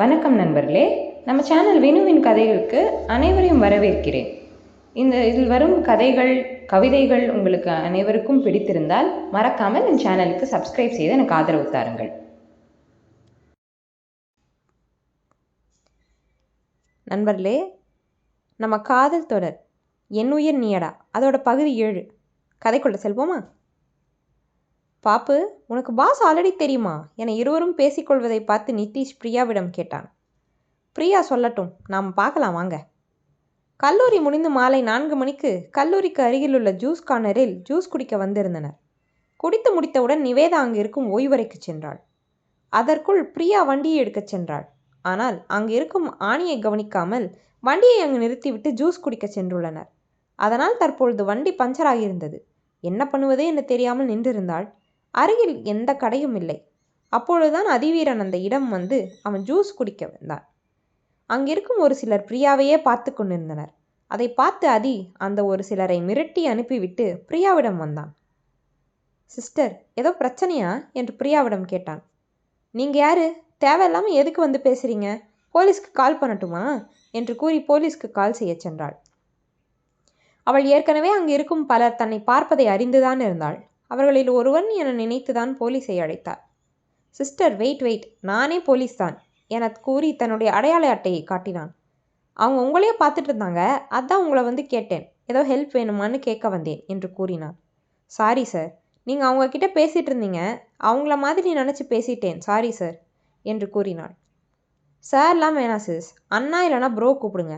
வணக்கம் நண்பர்களே. நம்ம சேனல் வினுவின் கதைகளுக்கு அனைவரையும் வரவேற்கிறேன். இந்த இதில் வரும் கதைகள் கவிதைகள் உங்களுக்கு அனைவருக்கும் பிடித்திருந்தால் மறக்காமல் என் சேனலுக்கு சப்ஸ்கிரைப் செய்து எனக்கு ஆதரவு தாருங்கள். நண்பர்களே நம்ம காதல் தொடர் என் உயிர் நீயடா அதோட பகுதி ஏழு. கதைக்குள்ள செல்வோமா? பாப்பு உனக்கு பாஸ் ஆல்ரெடி தெரியுமா? என இருவரும் பேசிக்கொள்வதை பார்த்து நிதிஷ் பிரியாவிடம் கேட்டான். பிரியா சொல்லட்டும் நாம் பார்க்கலாம் வாங்க. கல்லூரி முடிந்து மாலை நான்கு மணிக்கு கல்லூரிக்கு அருகிலுள்ள ஜூஸ் கார்னரில் ஜூஸ் குடிக்க வந்திருந்தனர். குடித்து முடித்தவுடன் நிவேதா அங்கு இருக்கும் ஓய்வறைக்கு சென்றாள். அதற்குள் பிரியா வண்டியை எடுக்கச் சென்றாள். ஆனால் அங்கு இருக்கும் ஆணியை கவனிக்காமல் வண்டியை அங்கு நிறுத்திவிட்டு ஜூஸ் குடிக்க சென்றுள்ளனர். அதனால் தற்பொழுது வண்டி பஞ்சராகியிருந்தது என்ன பண்ணுவது என்று தெரியாமல் நின்றிருந்தாள். அருகில் எந்த கடையும் இல்லை. அப்பொழுதுதான் அதிவீரன் அந்த இடம் வந்து அவன் ஜூஸ் குடிக்க வந்தான். அங்கிருக்கும் ஒரு சிலர் பிரியாவையே பார்த்து கொண்டிருந்தனர். அதை பார்த்து அதி அந்த ஒரு சிலரை மிரட்டி அனுப்பிவிட்டு பிரியாவிடம் வந்தான். சிஸ்டர் ஏதோ பிரச்சனையா? என்று பிரியாவிடம் கேட்டான். நீங்கள் யாரு? தேவையில்லாமல் எதுக்கு வந்து பேசுகிறீங்க போலீஸ்க்கு கால் பண்ணட்டுமா? என்று கூறி போலீஸ்க்கு கால் செய்ய சென்றாள். அவள் ஏற்கனவே அங்கு இருக்கும் பலர் தன்னை பார்ப்பதை அறிந்துதான் இருந்தாள். அவர்களில் ஒருவன் என நினைத்துதான் போலீஸை அழைத்தார். Sister wait wait. நானே போலீஸ் தான் என கூறி தன்னுடைய அடையாள அட்டையை காட்டினான். அவங்க உங்களையே பார்த்துட்டு இருந்தாங்க. அதான் உங்களை வந்து கேட்டேன். ஏதோ ஹெல்ப் வேணுமான்னு கேட்க வந்தேன் என்று கூறினான். சாரி சார் நீங்கள் அவங்க கிட்ட பேசிகிட்டு இருந்தீங்க. அவங்கள மாதிரி நினச்சி பேசிட்டேன். சாரி சார் என்று கூறினாள் சார்லாம் வேணாம் சிஸ் அண்ணா இல்லைனா ப்ரோ கூப்பிடுங்க.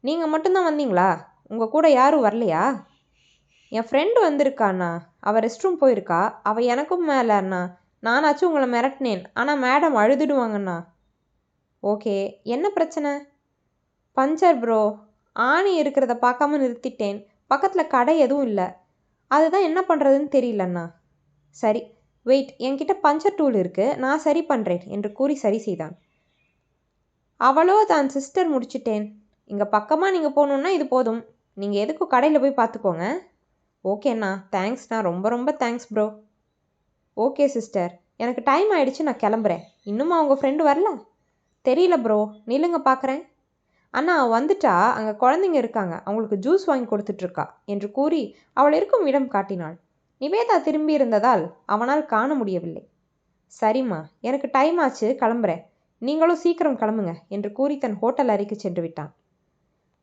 நீங்கள் மட்டும்தான் வந்தீங்களா? உங்கள் கூட யாரும் வரலையா? என் ஃப்ரெண்டு வந்திருக்கா அண்ணா அவள் ரெஸ்ட் ரூம் போயிருக்கா. அவள் எனக்கும் மேலே அண்ணா நானாச்சும் உங்களை மிரட்டினேன். ஆனால் மேடம் அழுதுடுவாங்கண்ணா. ஓகே என்ன பிரச்சனை? பஞ்சர் ப்ரோ ஆணி இருக்கிறத பார்க்காம நிறுத்திட்டேன். பக்கத்தில் கடை எதுவும் இல்லை. அதுதான் என்ன பண்ணுறதுன்னு தெரியலண்ணா. சரி. வெயிட் என்கிட்ட பஞ்சர் டூல் இருக்குது நான் சரி பண்ணுறேன் என்று கூறி சரி செய்தான். அவளோ தான் சிஸ்டர் முடிச்சிட்டேன். இங்கே பக்கமாக நீங்கள் போகணுன்னா இது போதும். நீங்கள் எதுக்கும் கடையில் போய் பார்த்துக்கோங்க. ஓகேண்ணா. தேங்க்ஸ்ண்ணா ரொம்ப ரொம்ப தேங்க்ஸ் ப்ரோ ஓகே சிஸ்டர் எனக்கு டைம் ஆகிடுச்சி நான் கிளம்புறேன். இன்னுமா உங்கள் ஃப்ரெண்டு வரல? தெரியல ப்ரோ நில்லுங்க பார்க்குறேன் அண்ணா வந்துட்டா. அங்கே குழந்தைங்க இருக்காங்க. அவங்களுக்கு ஜூஸ் வாங்கி கொடுத்துட்ருக்கா என்று கூறி அவள் இருக்கும் இடம் காட்டினாள். நிவேதா திரும்பி இருந்ததால் அவனால் காண முடியவில்லை. சரிம்மா. எனக்கு டைம் ஆச்சு கிளம்புறேன். நீங்களும் சீக்கிரம் கிளம்புங்க என்று கூறி தன் ஹோட்டல் அறைக்கு சென்று விட்டான்.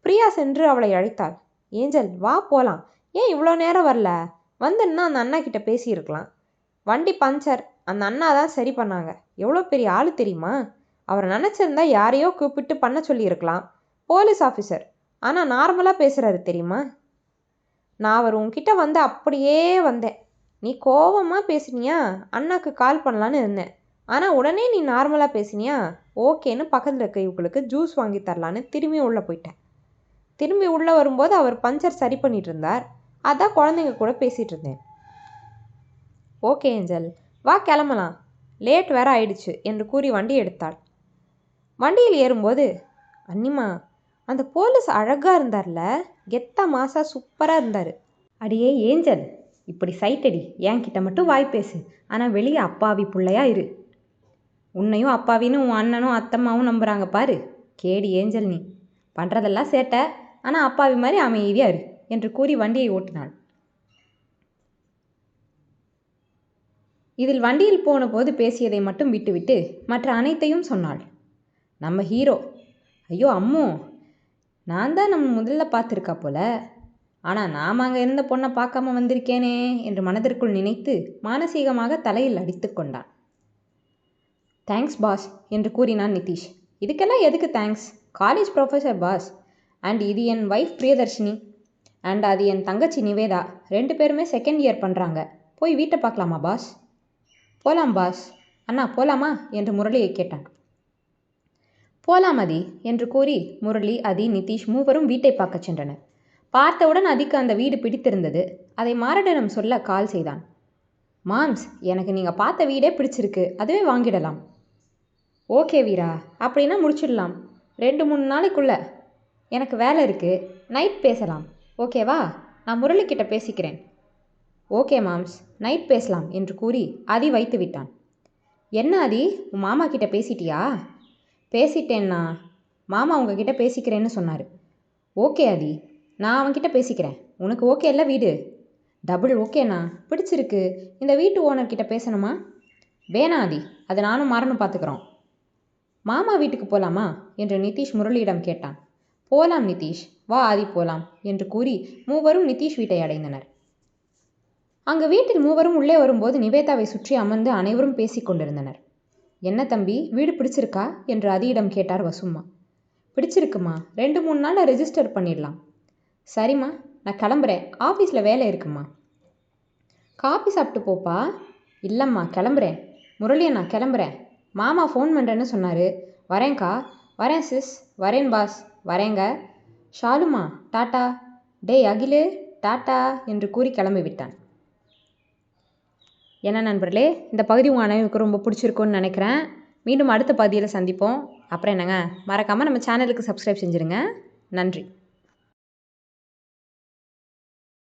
பிரியா சென்று அவளை அழைத்தாள். ஏஞ்சல் வா போகலாம் ஏன் இவ்வளோ நேரம் வரல? வந்துன்னா அந்த அண்ணா கிட்ட பேசியிருக்கலாம். வண்டி பஞ்சர். அந்த அண்ணா தான் சரி பண்ணாங்க. எவ்வளோ பெரிய ஆள் தெரியுமா? அவர் நினச்சிருந்தா யாரையோ கூப்பிட்டு பண்ண சொல்லியிருக்கலாம். Police officer. ஆனால் நார்மலாக பேசுகிறாரு தெரியுமா? நான் அவர் உன்கிட்ட வந்து அப்படியே வந்தேன். நீ கோவமாக பேசினியா? அண்ணாக்கு கால் பண்ணலான்னு இருந்தேன். ஆனால் உடனே நீ நார்மலாக பேசினியா? ஓகேன்னு பக்கத்தில் இருக்க இவங்களுக்கு ஜூஸ் வாங்கி தரலான்னு திரும்பி உள்ளே போயிட்டேன். திரும்பி உள்ளே வரும்போது அவர் பஞ்சர் சரி பண்ணிட்டு இருந்தார். அதான் குழந்தைங்க கூட பேசிகிட்டு இருந்தேன். ஓகே ஏஞ்சல் வா கிளம்பலாம். லேட் வேற ஆயிடுச்சு என்று கூறி வண்டி எடுத்தாள். வண்டியில் ஏறும்போது அன்னிமா அந்த போலீஸ் அழகாக இருந்தார்ல கெத்தா மாசா சூப்பராக இருந்தார். அடியே ஏஞ்சல் இப்படி சைட்டடி என்கிட்ட மட்டும் வாய் பேசு ஆனால் வெளியே அப்பாவி பிள்ளையா இரு. உன்னையும் அப்பாவின்னு உன் அண்ணனும் அத்தம்மாவும் நம்புகிறாங்க பாரு கேடி ஏஞ்சல் நீ. பண்ணுறதெல்லாம் சேட்டை ஆனால் அப்பாவி மாதிரி அமைதியாக இரு. என்று கூறி வண்டியை ஓட்டினாள். இதில் வண்டியில் போன போது பேசியதை மட்டும் விட்டுவிட்டு மற்ற அனைத்தையும் சொன்னாள். நம்ம ஹீரோ. ஐயோ அம்மோ. நான் தான் நம்ம முதல்ல பார்த்துருக்கா போல. ஆனால் நாம் அங்கே இருந்த பொண்ணை பார்க்காம வந்திருக்கேனே என்று மனதிற்குள் நினைத்து மானசீகமாக தலையில் அடித்து கொண்டான். தேங்க்ஸ் பாஸ் என்று கூறினான் நிதிஷ். இதுக்கெல்லாம் எதுக்கு thanks college professor boss and இது என் ஒய்ஃப் பிரியதர்ஷினி. அண்ட் அது என் தங்கச்சி நிவேதா. ரெண்டு பேருமே செகண்ட் இயர் பண்ணுறாங்க போய் வீட்டை பார்க்கலாமா பாஸ் போலாம் பாஸ் அண்ணா போலாமா? என்று முரளியை கேட்டான். போலாம் அதி என்று கூறி முரளி அதி நிதிஷ் மூவரும் வீட்டை பார்க்கச் சென்றனர். பார்த்தவுடன் அதிக்கு அந்த வீடு பிடித்திருந்தது. அதை மாரடனம் சொல்ல கால் செய்தான். மாம்ஸ் எனக்கு நீங்கள் பார்த்த வீடே பிடிச்சிருக்கு. அதுவே வாங்கிடலாம். ஓகே வீரா அப்படின்னா முடிச்சிடலாம். ரெண்டு மூணு நாளைக்குள்ள. எனக்கு வேலை இருக்குது நைட் பேசலாம். ஓகேவா? நான் முரளிக்கிட்ட பேசிக்கிறேன். Okay moms. நைட் பேசலாம் என்று கூறி அதி வைத்து விட்டான். என்ன அதி? உன் மாமா கிட்ட பேசிட்டியா? பேசிட்டேன்னா மாமா உங்ககிட்ட பேசிக்கிறேன்னு சொன்னார். ஓகே ஆதி நான் அவன்கிட்ட பேசிக்கிறேன். உனக்கு ஓகே இல்லை வீடு? டபுள் ஓகேண்ணா. பிடிச்சிருக்கு. இந்த வீட்டு ஓனர்கிட்ட பேசணுமா? வேணாம் ஆதி அதை நானும் மாறணும் பார்த்துக்குறோம் மாமா வீட்டுக்கு போகலாமா என்று நிதிஷ் முரளியிடம் கேட்டான். போலாம் நிதிஷ் வா ஆதி போலாம் என்று கூறி மூவரும் நிதிஷ் வீட்டை அடைந்தனர். அங்கு வீட்டில் மூவரும் உள்ளே வரும்போது நிவேதாவை சுற்றி அமர்ந்து அனைவரும் பேசிக் கொண்டிருந்தனர். என்ன தம்பி வீடு பிடிச்சிருக்கா? என்று அதியிடம் கேட்டார் வசும்மா. பிடிச்சிருக்குமா? ரெண்டு மூணு நாளில் ரெஜிஸ்டர் பண்ணிடலாம். சரிம்மா நான் கிளம்புறேன். ஆஃபீஸில் வேலை இருக்குமா? காபி சாப்பிட்டு போப்பா. இல்லைம்மா கிளம்புறேன். முரளியை நான் கிளம்புறேன். மாமா ஃபோன் பண்ணுறேன்னு சொன்னார். வரேன்க்கா. வரேன் சிஸ். வரேன் பாஸ். வரேங்க. ஷாலுமா டாட்டா. டேய் அகிலு டாட்டா என்று கூறி கிளம்பி விட்டான். என்ன நண்பர்களே இந்த பகுதி உங்கள் அனைவருக்கும் ரொம்ப பிடிச்சிருக்கும்னு நினைக்கிறேன். மீண்டும் அடுத்த பகுதியில் சந்திப்போம். அப்புறம் என்னங்க மறக்காமல் நம்ம சேனலுக்கு சப்ஸ்கிரைப் செஞ்சுருங்க. நன்றி.